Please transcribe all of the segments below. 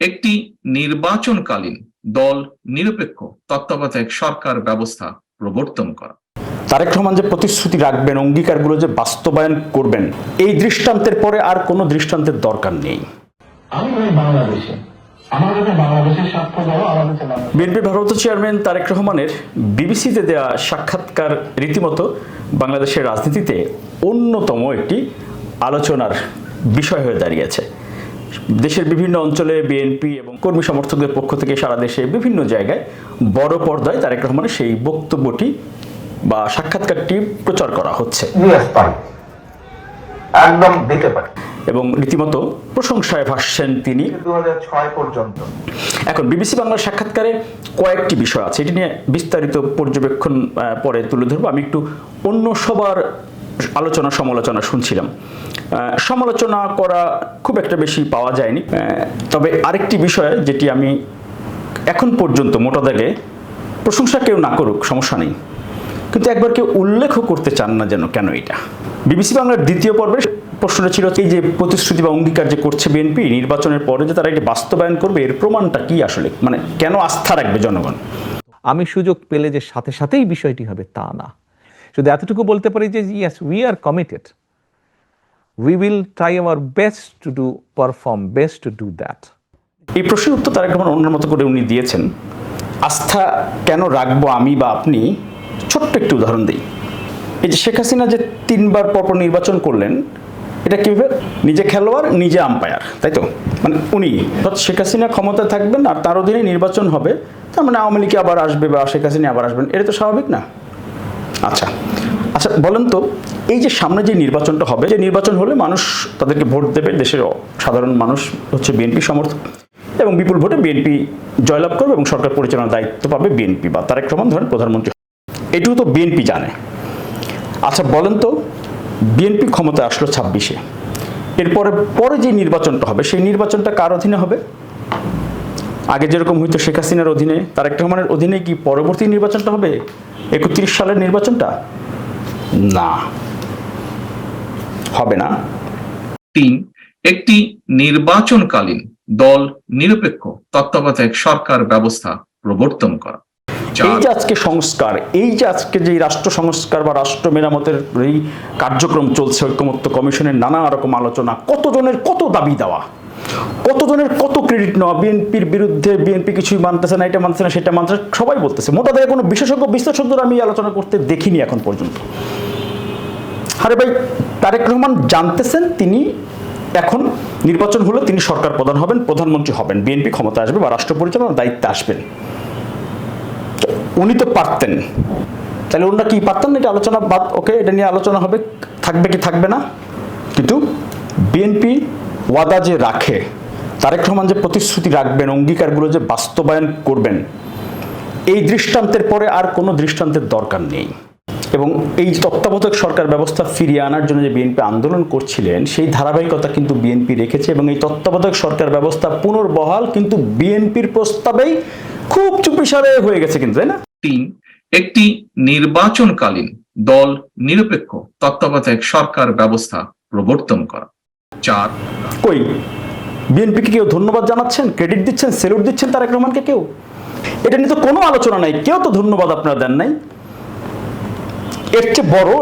একটি নির্বাচনকালীন দল নিরপেক্ষ তত্ত্বাবধায়ক সরকার ব্যবস্থা প্রবর্তন করা। তারেক রহমান যে প্রতিশ্রুতি রাখবেন অঙ্গীকারগুলো যে বাস্তবায়ন করবেন এই দৃষ্টান্তের পরে আর কোনো দৃষ্টান্তের দরকার নেই। আমি ওই বাংলাদেশে। বিএনপি ভারপ্রাপ্ত চেয়ারম্যান তারেক রহমানের বিবিসিতে দেয়া সাক্ষাৎকার রীতিমতো বাংলাদেশের রাজনীতিতে অন্যতম একটি আলোচনার বিষয় হয়ে দাঁড়িয়েছে। দেশের বিভিন্ন অঞ্চলে বিএনপি এবং কর্মী সমর্থকদের পক্ষ থেকে সারা দেশে বিভিন্ন জায়গায় বড় পর্দায় তারেক রহমানের সেই বক্তব্যটি বা সাক্ষাৎকারটি প্রচার করা হচ্ছে। একদম দিতে পারি। এবং রীতিমতো প্রশংসায় ভাসছেন তিনি। পর্যন্ত। এখন বিবিসি বাংলার সাক্ষাৎকারে কয়েকটি বিষয় আছে। এটি নিয়ে বিস্তারিত পর্যবেক্ষণ পরে তুলে ধরবো। আমি একটু অন্য সবার আলোচনা, সমালোচনা শুনছিলাম। সমালোচনা করা খুব একটা বেশি পাওয়া যায়নি। তবে আরেকটি বিষয় যেটি আমি এখন পর্যন্ত মোটা দাগে প্রশংসা কেউ না করুক, সমস্যা নেই। কিন্তু একবার কেউ উল্লেখও করতে চান না যেন কেন এটা? বিবিসি বাংলার দ্বিতীয় পর্বে প্রশ্নটা ছিল, এই যে প্রতিশ্রুতি বা অঙ্গীকার যে করছে বিএনপি, নির্বাচনের পরে যে তারা এটি বাস্তবায়ন করবে, এর প্রমাণটা কি আসলে? মানে কেন আস্থা রাখবে জনগণ? আমি সুযোগ পেলে যে সাথে সাথেই বিষয়টি হবে তা না। শুধু এতটুকু বলতে পারি যে yes we are committed we will try our best to do perform best to do that এই প্রশ্নের উত্তর তারেক রহমান অন্যের মতো করে উনি দিয়েছেন। আস্থা কেন রাখব আমি বা আপনি? ছোট্ট একটি উদাহরণ দিই। এই যে শেখ হাসিনা যে তিনবার পরপর নির্বাচন করলেন, এটা কীভাবে? নিজে খেলোয়াড়, নিজে আম্পায়ার তাই তো? মানে উনি শেখ হাসিনা ক্ষমতায় থাকবেন আর তার অধীনে নির্বাচন হবে, তার মানে আওয়ামী লীগ আবার আসবে বা শেখ হাসিনা আবার আসবেন, এটা তো স্বাভাবিক না। আচ্ছা। আচ্ছা বলেন তো, এই যে সামনে যে নির্বাচনটা হবে, যে নির্বাচন হলে মানুষ তাদেরকে ভোট দেবে, দেশের সাধারণ মানুষ হচ্ছে বিএনপি সমর্থক, এবং বিপুল ভোটে বিএনপি জয়লাভ করবে এবং সরকার পরিচালনার দায়িত্ব পাবে বিএনপি বা তারেক রহমান, ধরেন প্রধানমন্ত্রী। এটুকু তো বিএনপি জানে। আচ্ছা বলেন তো, বিএনপি ক্ষমতায় আসলো ছাব্বিশে। এরপরে, পরে যে নির্বাচনটা হবে, সেই নির্বাচনটা কার অধীনে হবে? আগে যেরকম হইতো শেখ হাসিনার অধীনে, তারেক রহমানের অধীনে কি পরবর্তী নির্বাচনটা হবে? একত্রিশ সালের নির্বাচনটা? না। হবে না। তিন একটি নির্বাচনকালীন দল নিরপেক্ষ তত্ত্বাবধায়ক সরকার ব্যবস্থা প্রবর্তন করা। এই যে আজকে সংস্কার এই যে আজকে যে রাষ্ট্র সংস্কার বা রাষ্ট্র মেরামতের এই কার্যক্রম চলছে ঐক্যমত্য কমিশনের নানা রকম আলোচনা কতজনের কত দাবি দেওয়া? কতজনের কত ক্রেডিট নেওয়া? বিএনপির বিরুদ্ধে বিএনপি কিছুই মানতেছে না, এটা মানতেছে না, সেটা মানতেছে সবাই বলতেছে। মোটা দাগে কোনো বিশেষজ্ঞ, বিশ্লেষকদের আমি আলোচনা করতে দেখিনি এখন পর্যন্ত। আরে ভাই, তারেক রহমান জানতেছেন, তিনি এখন নির্বাচন হলে তিনি সরকার প্রধান হবেন, প্রধানমন্ত্রী হবেন। বিএনপি ক্ষমতা আসবে বা রাষ্ট্র পরিচালনার দায়িত্বে আসবেন। উনি তো পারতেন। তাহলে ওনারা কি পারতেন না? এটা আলোচনা বাদ, ওকে, এটা নিয়ে আলোচনা হবে, থাকবে কি থাকবে না? কিন্তু বিএনপি ওয়াদা যে রাখে, তারেক রহমান যে প্রতিশ্রুতি রাখবেন, অঙ্গীকারগুলো যে বাস্তবায়ন করবেন, এই দৃষ্টান্তের পরে আর কোনো দৃষ্টান্তের দরকার নেই। এবং এই তত্ত্বাবধায়ক সরকার ব্যবস্থা ফিরিয়ে আনার জন্য যে বিএনপি আন্দোলন করছিলেন, সেই ধারাবাহিকতা কিন্তু বিএনপি রেখেছে এবং এই তত্ত্বাবধায়ক সরকার ব্যবস্থা পুনর্বহাল কিন্তু বিএনপির প্রস্তাবেই খুব চুপিসারে হয়ে গেছে কিন্তু, তাই না? তিন, একটি নির্বাচনকালীন দল নিরপেক্ষ তত্ত্বাবধায়ক সরকার ব্যবস্থা প্রবর্তন করা। চার। কই? বিএনপিকে কেউ ধন্যবাদ জানাচ্ছেন? ক্রেডিট দিচ্ছেন? সেলুট দিচ্ছেন? তারেক রহমানকে কেউ? এটা নিয়ে তো কোনো আলোচনা নাই। কেউ তো ধন্যবাদ আপনারা দেন নাই। এর চেয়ে বড়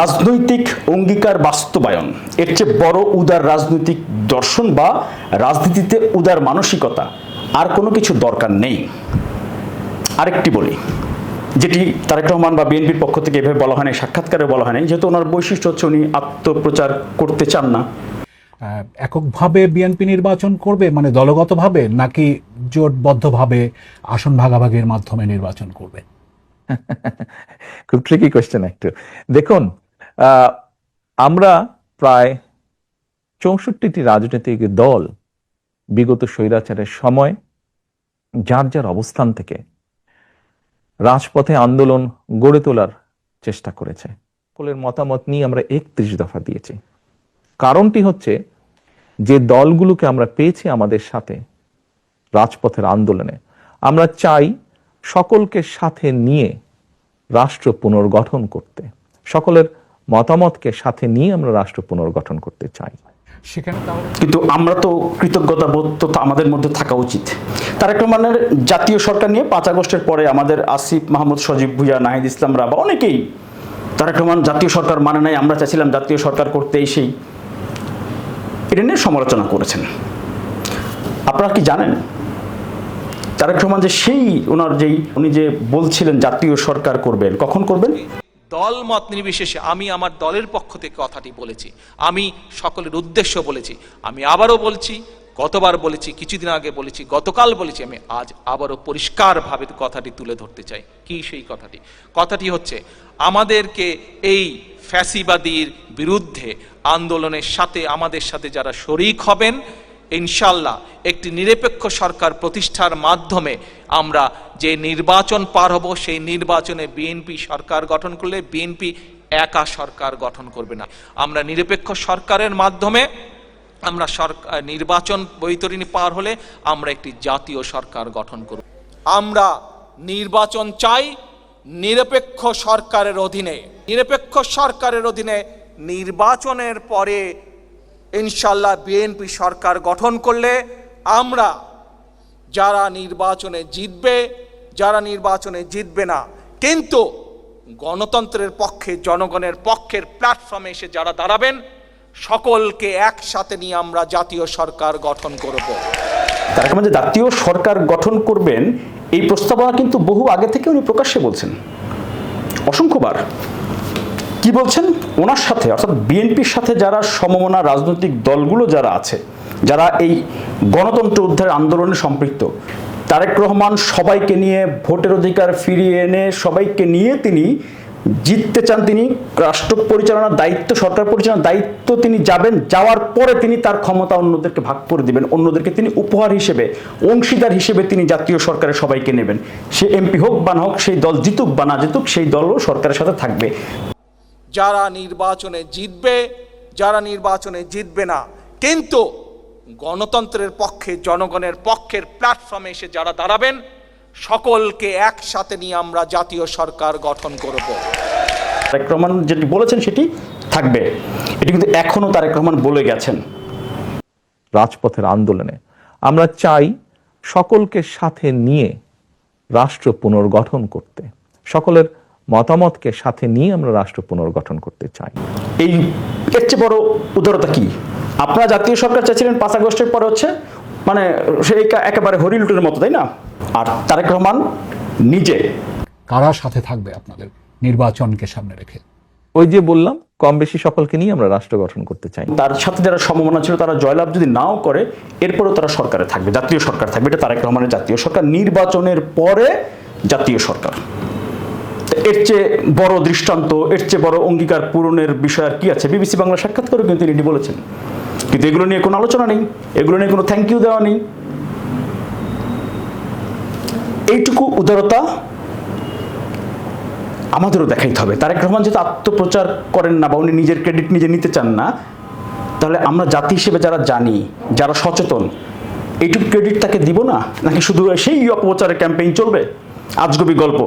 রাজনৈতিক অঙ্গীকার বাস্তবায়ন, এর চেয়ে বড় উদার রাজনৈতিক দর্শন বা রাজনীতিতে উদার মানসিকতা আর কোনো কিছু দরকার নেই। আরেকটি বলি, যেটি তারেক রহমান বা বিএনপির পক্ষ থেকে এভাবে বলা হয় না সাক্ষাৎকারে বলা হয় না যেহেতু ওনার বৈশিষ্ট্য হচ্ছে উনি আত্মপ্রচার করতে চান না। এককভাবে বিএনপি নির্বাচন করবে মানে দলগতভাবে, নাকি জোটবদ্ধভাবে আসন ভাগাভাগির মাধ্যমে নির্বাচন করবে? খুব ট্রিকি কোয়েশ্চেন একটু। দেখুন আমরা প্রায় চৌষট্টিটি রাজনৈতিক দল বিগত স্বৈরাচারের সময় যার যার অবস্থান থেকে রাজপথে আন্দোলন গড়ে তোলার চেষ্টা করেছে। সকলের মতামত নিয়ে আমরা একত্রিশ দফা দিয়েছি। কারণটি হচ্ছে যে দলগুলোকে আমরা পেয়েছি আমাদের সাথে রাজপথের আন্দোলনে আমরা চাই সকলকে সাথে নিয়ে রাষ্ট্র পুনর্গঠন করতে সকলের মতামতকে সাথে নিয়ে আমরা রাষ্ট্র পুনর্গঠন করতে চাই। সেখানে কিন্তু আমরা তো কৃতজ্ঞতা বোধ তো আমাদের মধ্যে থাকা উচিত। তারেক রহমানের জাতীয় সরকার নিয়ে পাঁচ আগস্টের পরে আমাদের আসিফ মাহমুদ সজীব ভুইয়া নাহিদ ইসলাম রাবা অনেকেই তারেক রহমান জাতীয় সরকার মানে নাই আমরা চাইছিলাম জাতীয় সরকার করতে সেই। এটা নিয়ে সমালোচনা করেছেন। আপনারা কি জানেন? তারেক রহমান যে সেই ওনার যেই উনি যে বলছিলেন জাতীয় সরকার করবেন, কখন করবেন? দল মত নির্বিশেষে আমি আমার দলের পক্ষ থেকে কথাটি বলেছি। আমি সকলের উদ্দেশ্য বলেছি। আমি আবারও বলছি গতবার বলেছি, কিছুদিন আগে বলেছি, গতকাল বলেছি, আমি আজ আবারও পরিষ্কারভাবে কথাটি তুলে ধরতে চাই। কি সেই কথাটি? কথাটি হচ্ছে, আমাদেরকে এই ফ্যাসিবাদীর বিরুদ্ধে আন্দোলনের সাথে, আমাদের সাথে যারা শরিক হবেন, ইনশাল্লাহ একটি নিরপেক্ষ সরকার প্রতিষ্ঠার মাধ্যমে আমরা যে নির্বাচন পার হব, সেই নির্বাচনে বিএনপি সরকার গঠন করলে বিএনপি একা সরকার গঠন করবে না। আমরা নিরপেক্ষ সরকারের মাধ্যমে আমরা সরকার নির্বাচন বৈতরণী পার হলে আমরা একটি জাতীয় সরকার গঠন করব। আমরা নির্বাচন চাই নিরপেক্ষ সরকারের অধীনে। নিরপেক্ষ সরকারের অধীনে নির্বাচনের পরে ইনশাল্লাহ বিএনপি সরকার গঠন করলে আমরা যারা নির্বাচনে জিতবে, যারা নির্বাচনে জিতবে না, কিন্তু গণতন্ত্রের পক্ষে, জনগণের পক্ষের প্ল্যাটফর্মে এসে যারা দাঁড়াবেন সকলকে একসাথে নিয়ে আমরা জাতীয় সরকার গঠন করব। তারেক রহমান জাতীয় সরকার গঠন করবেন, এই প্রস্তাবনা কিন্তু বহু আগে থেকে উনি প্রকাশ্যে বলছেন। অসংখ্যবার। কি বলছেন? ওনার সাথে, অর্থাৎ বিএনপির সাথে যারা সমমনা রাজনৈতিক দলগুলো যারা আছে, যারা এই গণতন্ত্র উদ্ধার আন্দোলনে সম্পৃক্ত, তারেক রহমান সবাইকে নিয়ে ভোটের অধিকার ফিরিয়ে এনে সবাইকে নিয়ে তিনি জিততে চান তিনি, রাষ্ট্র পরিচালনার দায়িত্ব, সরকার পরিচালনার দায়িত্ব তিনি যাবেন, যাওয়ার পরে তিনি তার ক্ষমতা অন্যদেরকে ভাগ করে দিবেন, অন্যদেরকে তিনি উপহার হিসেবে, অংশীদার হিসেবে তিনি জাতীয় সরকারের সবাইকে নেবেন। সে এমপি হোক বা না হোক, সেই দল জিতুক বা না জিতুক, সেই দলও সরকারের সাথে থাকবে। যারা নির্বাচনে জিতবে, যারা নির্বাচনে জিতবে না, কিন্তু গণতন্ত্রের পক্ষে, জনগণের পক্ষের প্ল্যাটফর্মে এসে যারা দাঁড়াবেন সকলকে একসাথে নিয়ে আমরা জাতীয় সরকার গঠন করব। তারেক রহমান যেটি বলেছেন সেটি থাকবে। এটি কিন্তু এখনও তারেক রহমান বলে গেছেন। রাজপথের আন্দোলনে আমরা চাই সকলকে সাথে নিয়ে রাষ্ট্র পুনর্গঠন করতে। সকলের মতামতকে সাথে নিয়ে আমরা রাষ্ট্র পুনর্গঠন করতে চাই। এই এর চেয়ে বড় উদারতা কি? আপনারা জাতীয় সরকার চাইছিলেন পাঁচ আগস্টের পরে হচ্ছে মানে সেই একা- একেবারে হরিলুটের মতো তাই না? আর তারেক রহমান নিজে। কারা সাথে থাকবে আপনাদের নির্বাচনকে সামনে রেখে? ওই যে বললাম কম বেশি সকলকে নিয়ে আমরা রাষ্ট্র গঠন করতে চাই। তার সাথে যারা সম্ভাবনা ছিল তারা জয়লাভ যদি নাও করে এরপরেও তারা সরকারে থাকবে জাতীয় সরকার থাকবে। এটা তারেক রহমানের জাতীয় সরকার। নির্বাচনের পরে জাতীয় সরকার। তো এর চেয়ে বড় দৃষ্টান্ত এর চেয়ে বড় অঙ্গীকার পূরণের বিষয় আর কি আছে? বিবিসি বাংলা সাক্ষাৎ করে কিন্তু তিনি এটি বলেছেন। কিন্তু এগুলো নিয়ে কোনো আলোচনা নেই এগুলো নিয়ে কোনো থ্যাংক ইউ দেওয়া নেই। এইটুকু উদারতা আমাদেরও দেখাইতে হবে। তারেক রহমান যেহেতু আত্মপ্রচার করেন না বা উনি নিজের ক্রেডিট নিজে নিতে চান না, তাহলে আমরা জাতি হিসেবে যারা জানি, যারা সচেতন, এইটুকু ক্রেডিট তাকে দিব না? নাকি শুধু সেই অপপ্রচারের ক্যাম্পেইন চলবে? আজগবি গল্প।